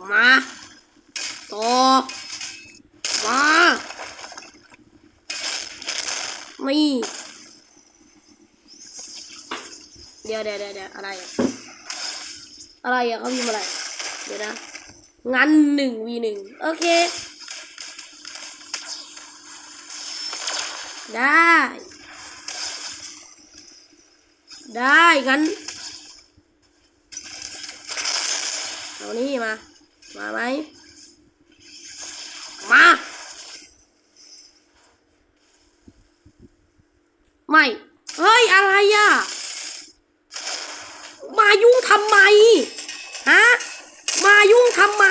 มา ต่อ มานี่เดี๋ยวเดี๋ยวเดี๋ยวอะไรอะอะไรอะเขาพิมพ์อะไร เดี๋ยวนะ งั้นหนึ่งวีหนึ่งโอเค ได้ ได้งั้นเอานี่มา มาไหมมา ไม่ เฮ้ย อะไรอะ มายุ่งทำไม ฮะ มายุ่งทำไม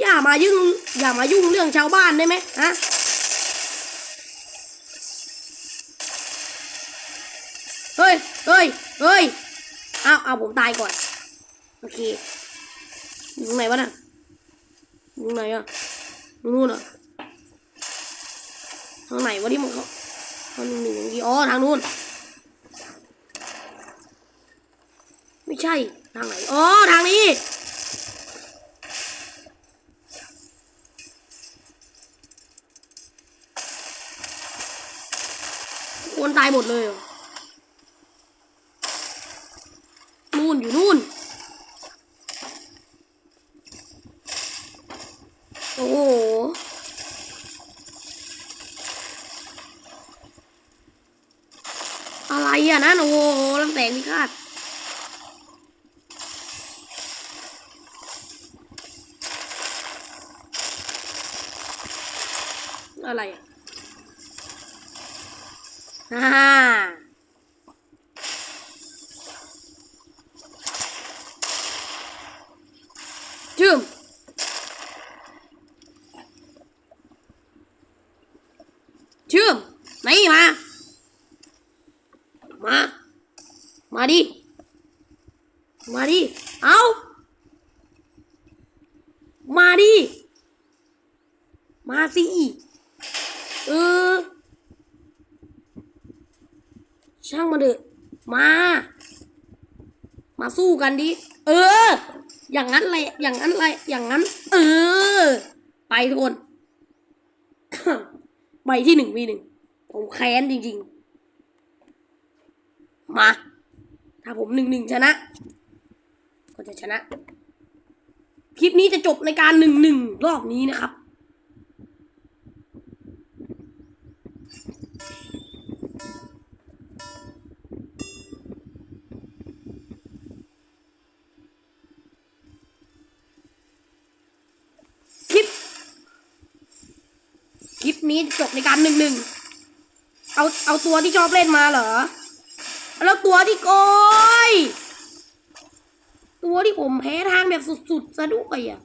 อย่ามายุ่ง อย่ามายุ่งเรื่องชาวบ้านได้ไหมฮะเฮ้ย เฮ้ย เฮ้ยเอาเอาผมตายก่อน โอเคอยู่ตรงไหนวะน่ะอยู่ตรงไหนอะนู่นอะทางไหนวะที่มันเขาทางหนึ่งหนึ่งอย่างงี้อ๋อทางนู้น ไม่ใช่ ทางไหน อ๋อ ทางนี้คนตายหมดเลยเหรอ นู่นอยู่นู่น โอ้โหอะไรอะนั่นโอ้โหลำแสงพิฆาตอะไรอะฮ่า จึมจึมไหนมา มา มาดิ มาดิ เอามาดิ มาสิ เออ ช่างมาเถอะมา มาสู้กันดิ เออ อย่างนั้นเลยอย่างนั้นเลยอย่างนั้น เออ ไปทุกคนใบที่หนึ่งวีหนึ่งผมแค้นจริงๆ มา ถ้าผมหนึ่งหนึ่งชนะ ก็จะชนะ คลิปนี้จะจบในการหนึ่งหนึ่งรอบนี้นะครับ นี้จบในการหนึ่งหนึ่งเอาเอาตัวที่ชอบเล่นมาเหรอ แล้วตัวที่โกยตัวที่ผมแพ้ทางแบบสุดๆซะด้วยอะ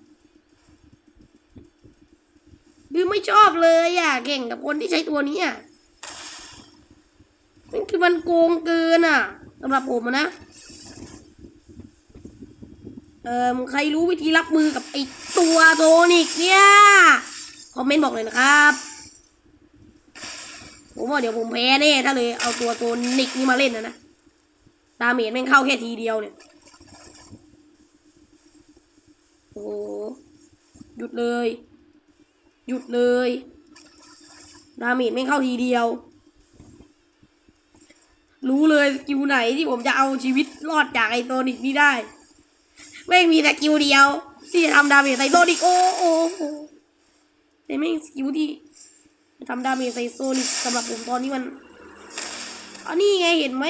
คือไม่ชอบเลยอะ เก่งกับคนที่ใช้ตัวนี้อะมันคือมันโกงเกินอะสำหรับผมนะเอ่อใครรู้วิธีรับมือกับไอตัวโซนิกเนี่ย คอมเมนต์บอกเลยนะครับ ผมว่าเดี๋ยวผมแพ้แน่ถ้าเลยเอาตัวโซนิกนี่มาเล่นนะนะดาเมจแม่งเข้าแค่ทีเดียวเนี่ยโอ้หยุดเลย หยุดเลย ดาเมจแม่งเข้าทีเดียว รู้เลยสกิลไหนที่ผมจะเอาชีวิตรอดจากไอโซนิกนี่ได้แม่มีแต่สกิลเดียว ที่จะทำดาเมจใส่โซนิกโอ้โอ้โอ้แต่แม่สกิลที่ ทำดาเมจใส่โซนิกสำหรับผมตอนนี้มันอันนี้ไงเห็นไหม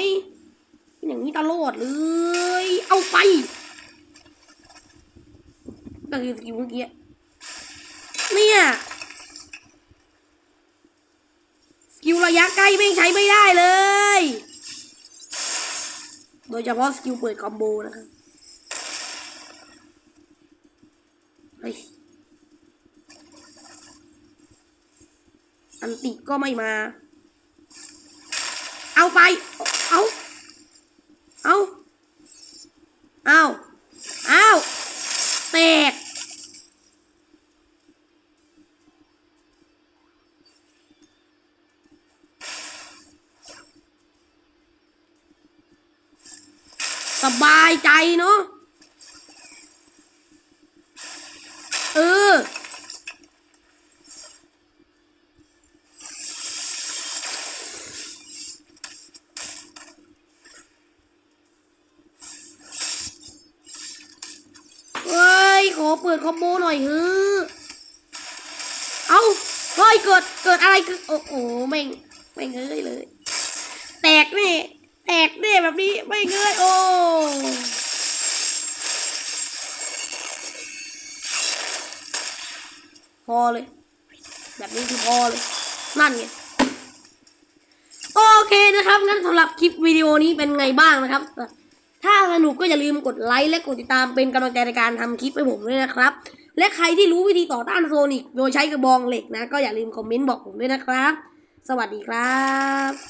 เป็นอย่างนี้ตลอดเลย เอาไปก็คือสกิลเมื่อกี้เนี่ยสกิลระยะใกล้แม่ใช้ไม่ได้เลย โดยเฉพาะสกิลเปิดคอมโบนะครับเฮ้ย อันติก็ไม่มา เอาไป เอา เอา เอา เอาแตกสบายใจเนาะเออ เปิดคอมโบหน่อยเฮ้อเอาเฮ้ยเกิดเกิดอะไรคือโอ้โหแม่งแม่งเอ้ยเลย แตกแน่แตกแน่แบบนี้ไม่เงยโอ้พอเลย แบบนี้คือพอเลย นั่นไงโอเคนะครับงั้นสำหรับคลิปวิดีโอนี้เป็นไงบ้างนะครับ ถ้าสนุกก็อย่าลืมกดไลค์และกดติดตามเป็นกำลังใจในการทำคลิปให้ผมด้วยนะครับ และใครที่รู้วิธีต่อต้านโซนิกโดยใช้กระบองเหล็กนะ ก็อย่าลืมคอมเมนต์บอกผมด้วยนะครับ สวัสดีครับ